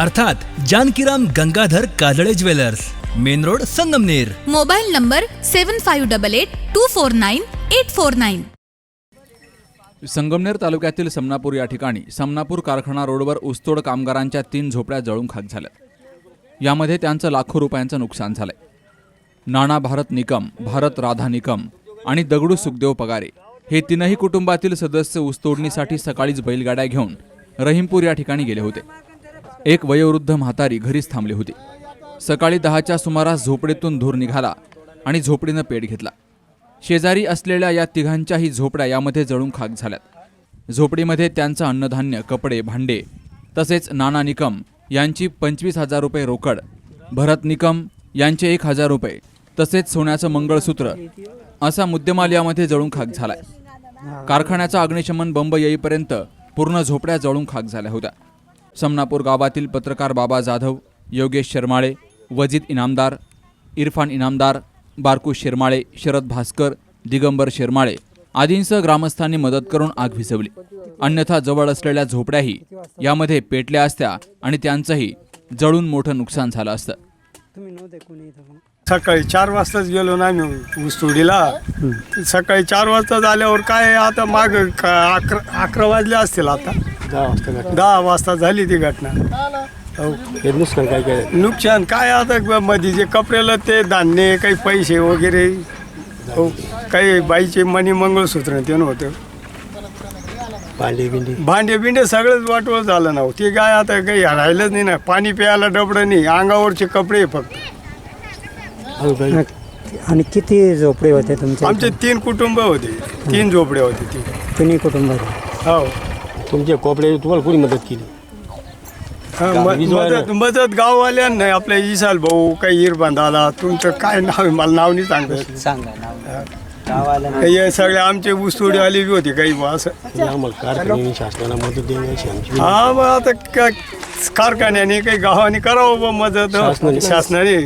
अर्थात Janakiram Gangadhar Kajale jewellers main road Sangamner. Mobile number seven five double eight two four nine eight four nine. Sangamner तालुक्यातील समनापूर या ठिकाणी समनापूर कारखाना रोडवर ऊसतोड कामगारांच्या तीन झोपड्या जळून खाक झाल्या. यामध्ये त्यांचं लाखो रुपयांचं नुकसान झालंय. नाना भारत निकम भारत राधा निकम आणि दगडू सुखदेव पगारे हे तीनही कुटुंबातील सदस्य ऊसतोडणीसाठी सकाळीच बैलगाड्या घेऊन रहीमपूर या ठिकाणी गेले होते. एक वयोवृद्ध म्हातारी घरीच थांबली होती. सकाळी दहाच्या सुमारास झोपडीतून धूर निघाला आणि झोपडीनं पेट घेतला. शेजारी असलेल्या या तिघांच्याही झोपड्या यामध्ये जळून खाक झाल्यात. झोपडीमध्ये त्यांचं अन्नधान्य कपडे भांडे तसेच नाना निकम यांची पंचवीस हजार रुपये रोकड भरत निकम यांचे एक हजार रुपये तसेच सोन्याचं मंगळसूत्र असा मुद्देमाल यामध्ये जळून खाक झालाय. कारखान्याचा अग्निशमन बंब येईपर्यंत पूर्ण झोपड्या जळून खाक झाल्या होत्या. समनापूर गावातील पत्रकार बाबा जाधव योगेश शर्माळे वजीद इनामदार इरफान इनामदार बारकू शिरमाळे शरद भास्कर दिगंबर शिरमाळे आदींसह ग्रामस्थांनी मदत करून आग विझवली. अन्यथा जवळ असलेल्या झोपड्याही यामध्ये पेटल्या असत्या आणि त्यांचंही जळून मोठं नुकसान झालं असतं. सकाळी चार वाजताच गेलो ना आम्ही ऊसतोडीला. सकाळी चार वाजता झाल्यावर काय आता माग अकरा अकरा वाजले असतील आता. दहा वाजता घटना. दहा वाजता झाली ती घटना. हो. हे नुकसान काय काय? नुकसान काय आता मध्ये जे कपड्याला ते धान्य काही पैसे वगैरे हो काही बाईचे मणी मंगळसूत्र ते नव्हतं. भांडी बिंडी? भांडे बिंडे सगळंच वाटवं झालं ना हो. ते काय आता काही राहिलंच नाही ना. पाणी प्यायला डबडं नाही. अंगावरचे कपडे फक्त. आणि किती झोपडे होते तुमचे आमचे तीन कुटुंब होते. तीन झोपडे होते ती. तिन्ही कुटुंबात हो. तुमच्या कोपड्याने तुम्हाला कोणी मदत केली? हा, म- मदत मदत गाववाल्यांना आपल्या इसाल भाऊ काही इरबान दादा तुमचं काय नाव आहे? मला नाव नाही सांगत सांगा नाव. गावाला हे सगळे आमचे ऊसतोडी आली बी होती काही बुवा असं. तुम्ही आम्हाला कारखान्याने शासनाला मदत देण्याची आमची विनंती. हा मग आता क- कारखान्याने काही गावाने करावं बा मदत? शासनाने. शासनाने.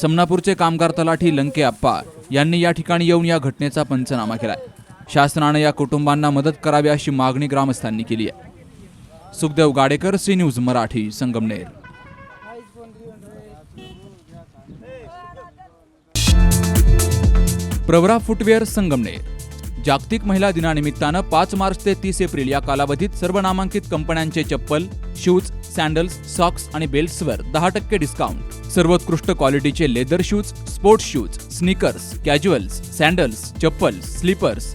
समनापूरचे कामगार तलाठी लंके आप्पा यांनी या ठिकाणी येऊन या घटनेचा पंचनामा केलाय. शासनानं या कुटुंबांना मदत करावी अशी मागणी ग्रामस्थांनी केली आहे. Sukhdev Gadekar C news Marathi Sangamner. Pravara footwear Sangamner. जागतिक महिला दिनानिमित्तानं पाच मार्च ते तीस एप्रिल या कालावधीत सर्व नामांकित कंपन्यांचे चप्पल शूज सँडल्स सॉक्स आणि बेल्ट्सवर दहा टक्के डिस्काउंट. सर्वोत्कृष्ट क्वालिटीचे leather shoes sports shoes sneakers casuals sandals चप्पल स्लीपर्स